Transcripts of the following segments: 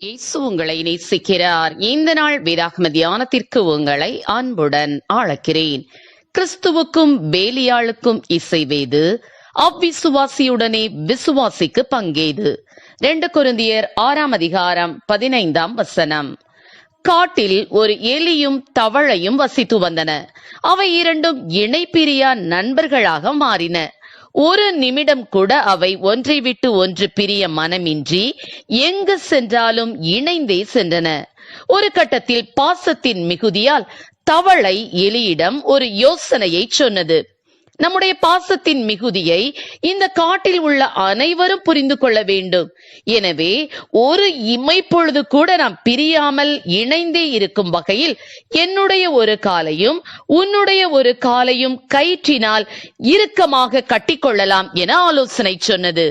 இயேசு உங்களை நேசிக்கிறார். இந்த நாள் வேதாகம தியானத்திற்கு உங்களை அன்புடன் அழைக்கிறேன் கிறிஸ்துவுக்கும் பேலியாளுக்கும் இசைவேது அவ்விசுவாசியுடனே விசுவாசிக்கு பங்கேது. ரெண்டு குருந்தியர் ஆறாம் அதிகாரம் பதினைந்தாம் வசனம். காட்டில் ஒரு எலியும் தவளையும் வசித்து வந்தன. அவை இரண்டும் இணைப்பிரியா நண்பர்களாக மாறின. ஒரு நிமிடம் கூட அவை ஒன்றை விட்டு ஒன்று பிரிய மனமின்றி எங்கு சென்றாலும் இணைந்தே சென்றன. ஒரு கட்டத்தில் பாசத்தின் மிகுதியால் தவளை எலியிடம் ஒரு யோசனையை சொன்னது. நம்முடைய பாசத்தின் மிகுதியை இந்த காட்டில் உள்ள அனைவரும் புரிந்து கொள்ள வேண்டும். எனவே ஒரு இமைப்பொழுது கூட நாம் பிரியாமல் இணைந்தே இருக்கும் வகையில் என்னுடைய ஒரு காலையும் உன்னுடைய ஒரு காலையும் கயிற்றினால் இறுக்கமாக கட்டிக்கொள்ளலாம் என ஆலோசனை சொன்னது.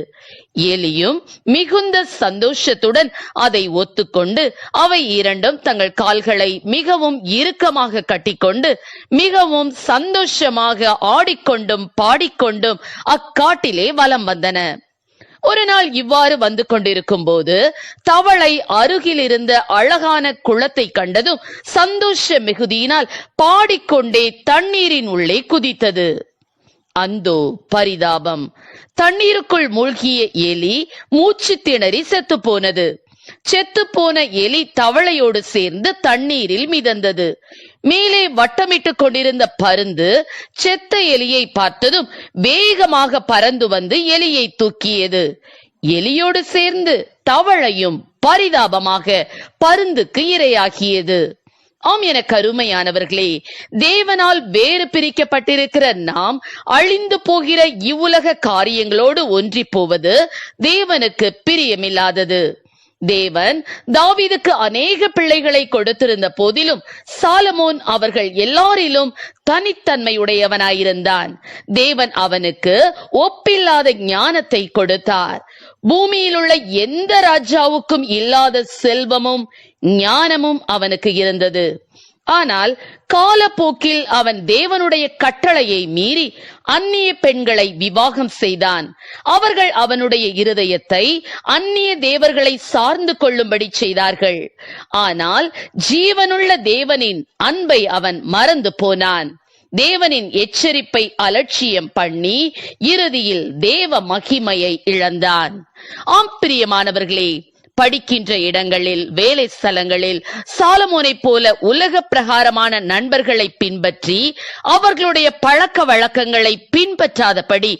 எலியும் மிகுந்த சந்தோஷத்துடன் அதை ஒத்துக்கொண்டு அவை இரண்டும் தங்கள் கால்களை மிகவும் இறுக்கமாக கட்டிக்கொண்டு மிகவும் சந்தோஷமாக ஆடிக்கொண்டும் பாடிக்கொண்டும் அக்காட்டிலே வலம் வந்தன. ஒரு நாள் இவ்வாறு வந்து கொண்டிருக்கும் போது தவளை அருகில் இருந்த அழகான குளத்தை கண்டதும் சந்தோஷ மிகுதியினால் பாடிக்கொண்டே தண்ணீரின் உள்ளே குதித்தது. அந்தோ பரிதாபம்! தண்ணீருக்குள் மூழ்கிய எலி மூச்சு திணறி செத்து போனது செத்து போன எலி தவளையோடு சேர்ந்து தண்ணீரில் மிதந்தது. மேலே வட்டமிட்டு கொண்டிருந்த பருந்து செத்த எலியை பார்த்ததும் வேகமாக பறந்து வந்து எலியை தூக்கியது. எலியோடு சேர்ந்து தவளையும் பரிதாபமாக பருந்துக்கு இரையாகியது. ஆம் என கருமையானவர்களே தேவனால் வேறு பிரிக்கப்பட்டிருக்கிற நாம் அழிந்து போகிற இவ்வுலக காரியங்களோடு ஒன்றி போவது தேவனுக்கு பிரியமில்லாதது. தேவன் தாவீதுக்கு அநேக பிள்ளைகளை கொடுத்திருந்த போதிலும் சாலமோன் அவர்கள் எல்லாரிலும் தனித்தன்மையுடையவனாயிருந்தான். தேவன் அவனுக்கு ஒப்பில்லாத ஞானத்தை கொடுத்தார். பூமியில் உள்ள எந்த ராஜாவுக்கும் இல்லாத செல்வமும் ஞானமும் அவனுக்கு இருந்தது. ஆனால் காலப்போக்கில் அவன் தேவனுடைய கட்டளையை மீறி அந்நிய பெண்களை விவாகம் செய்தான். அவர்கள் அவனுடைய இருதயத்தை அந்நிய தேவர்களை சார்ந்து கொள்ளும்படி செய்தார்கள். ஆனால் ஜீவனுள்ள தேவனின் அன்பை அவன் மறந்து போனான். தேவனின் எச்சரிப்பை அலட்சியம் பண்ணி இறுதியில் தேவ மகிமையை இழந்தான். ஆம் பிரியமானவர்களே படிக்கின்ற இடங்களில் வேலை ஸ்தலங்களில் சாலமோனை போல உலக பிரகாரமான நண்பர்களை பின்பற்றி அவர்களுடைய பழக்க வழக்கங்களை பின்பற்றாதபடி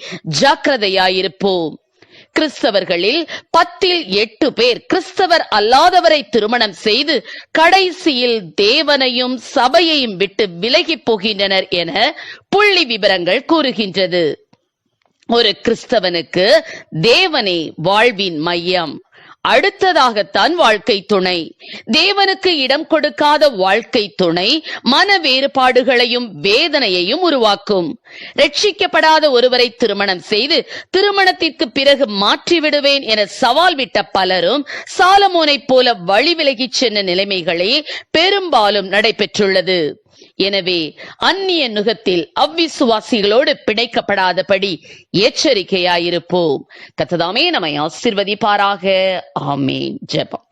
ஜாக்கிரதையாயிருப்போம். கிறிஸ்தவர்களில் பத்தில் எட்டு பேர் கிறிஸ்தவர் அல்லாதவரை திருமணம் செய்து கடைசியில் தேவனையும் சபையையும் விட்டு விலகி போகின்றனர் என புள்ளி விவரங்கள் கூறுகின்றது. ஒரு கிறிஸ்தவனுக்கு தேவனே வாழ்வின் மையம். அடுத்ததாகத்தான் வாழ்க்கை துணை. தேவனுக்கு இடம் கொடுக்காத வாழ்க்கை துணை மன வேறுபாடுகளையும் வேதனையையும் உருவாக்கும். ரட்சிக்கப்படாத ஒருவரை திருமணம் செய்து திருமணத்திற்கு பிறகு மாற்றி விடுவேன் என சவால் விட்ட பலரும் சாலமோனை போல வழி விலகிச் சென்ற நிலைமைகளே பெரும்பாலும் நடைபெற்றுள்ளது. எனவே அந்நிய நுகத்தில் அவ்விசுவாசிகளோடு பிணைக்கப்படாதபடி எச்சரிக்கையாயிருப்போம். கத்ததாமே நம்மை ஆசிர்வதிப்பாராக. ஆமேன். ஜெபம்.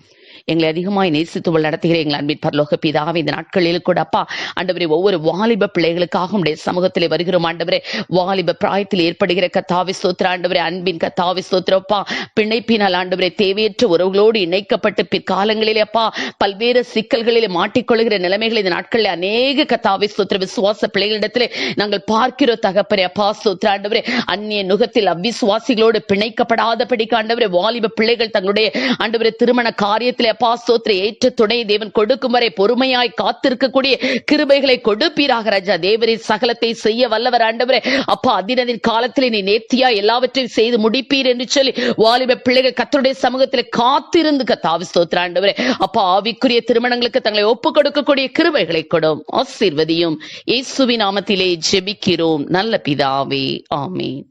எங்களை அதிகமாய் நேசித்து நடத்துகிற எங்கள் அன்பின் பரலோக பிதாவை இந்த நாட்களில் கூட அப்பா ஆண்டவரே ஒவ்வொரு வாலிப பிள்ளைகளுக்காக உடைய சமூகத்திலே வருகிறோம். ஆண்டவரே வாலிப பிராயத்தில் ஏற்படுகிற கத்தாவி சோத்திர ஆண்டவரே அன்பின் கத்தாவி சோத்திரப்பா பிணைப்பினால் ஆண்டவரே தேவையற்ற உறவுகளோடு இணைக்கப்பட்டு பிற்காலங்களிலே அப்பா பல்வேறு சிக்கல்களிலே மாட்டிக்கொள்கிற நிலைமைகள் இந்த நாட்களில் அநேக கத்தாவி சோத்திர விசுவாச பிள்ளைகளிடத்திலே நாங்கள் பார்க்கிறோம் தகப்பரே அப்பா சோத்திர ஆண்டவரே அந்நிய நுகத்தில் அவ்விசுவாசிகளோடு பிணைக்கப்படாதபடி ஆண்டவரே வாலிப பிள்ளைகள் தங்களுடைய ஆண்டவரே திருமண காரியத்திலே அப்பா சோத்திர ஏற்ற துணை தேவன் கொடுக்கும் வரை பொறுமையாய் காத்திருக்கக்கூடிய கிருபைகளை கொடுப்பீராக ராஜா. தேவரின் சகலத்தை செய்ய வல்லவர் ஆண்டவரே. அப்பா அதினதின் காலத்தில் நீ நேர்த்தியா எல்லாவற்றையும் செய்து முடிப்பீர் என்று சொல்லி வாலிப பிள்ளைகள் கத்தருடைய சமூகத்தில் காத்திருந்து கத்தாவி ஸ்தோத்திர ஆண்டவரே. அப்பா ஆவிக்குரிய திருமணங்களுக்கு தங்களை ஒப்புக் கொடுக்கக்கூடிய கிருபைகளை கொடும். ஆசீர்வதியும். இயேசுவின் நாமத்திலே ஜெபிக்கிறோம். நல்ல பிதாவே. ஆமீன்.